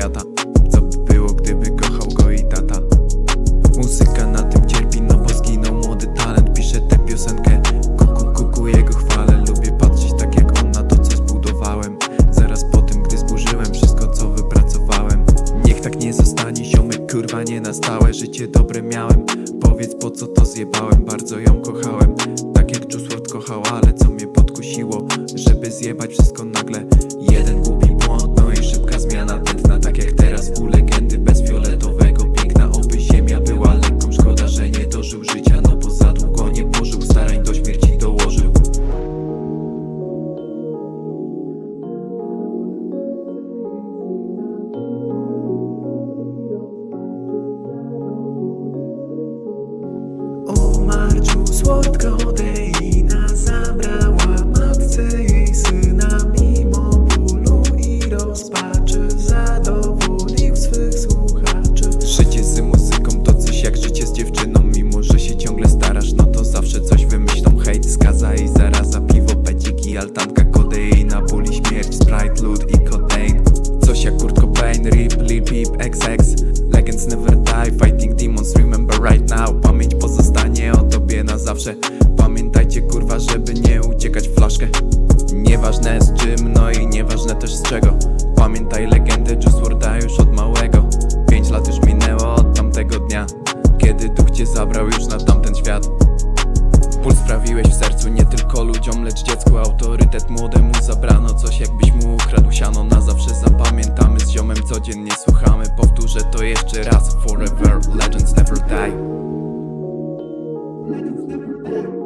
świata. Co by było gdyby kochał go i tata? Muzyka na tym cierpi, no bo zginął młody talent. Pisze tę piosenkę, kuku kuku jego chwale. Lubię patrzeć tak jak on na to co zbudowałem. Zaraz po tym gdy zburzyłem wszystko co wypracowałem. Niech tak nie zostanie ziomek, kurwa nie na stałe. Życie dobre miałem, powiedz po co to zjebałem? Bardzo ją kochałem, tak jak Juice kochał Ale co mnie podkusiło, żeby zjebać wszystko nagle? Słodka odeina zabrała matce jej syna Mimo bólu i rozpaczy zadowolił swych słuchaczy. Życie z muzyką to coś jak życie z dziewczyną Mimo, że się ciągle starasz, no to zawsze coś wymyślą. Hejt, skaza i zaraza, piwo, peciki, altanka, ścieżkę Nieważne z czym, no i nieważne też z czego. Pamiętaj legendę Juiceworda już od małego. Pięć lat już minęło od tamtego dnia Kiedy duch cię zabrał już na tamten świat. Pól sprawiłeś w sercu nie tylko ludziom, lecz dziecku. Autorytet młodemu zabrano coś jakbyś mu ukradł siano. Na zawsze zapamiętamy z ziomem codziennie. Słuchamy Powtórzę to jeszcze raz. Forever legends never die. Legends never die.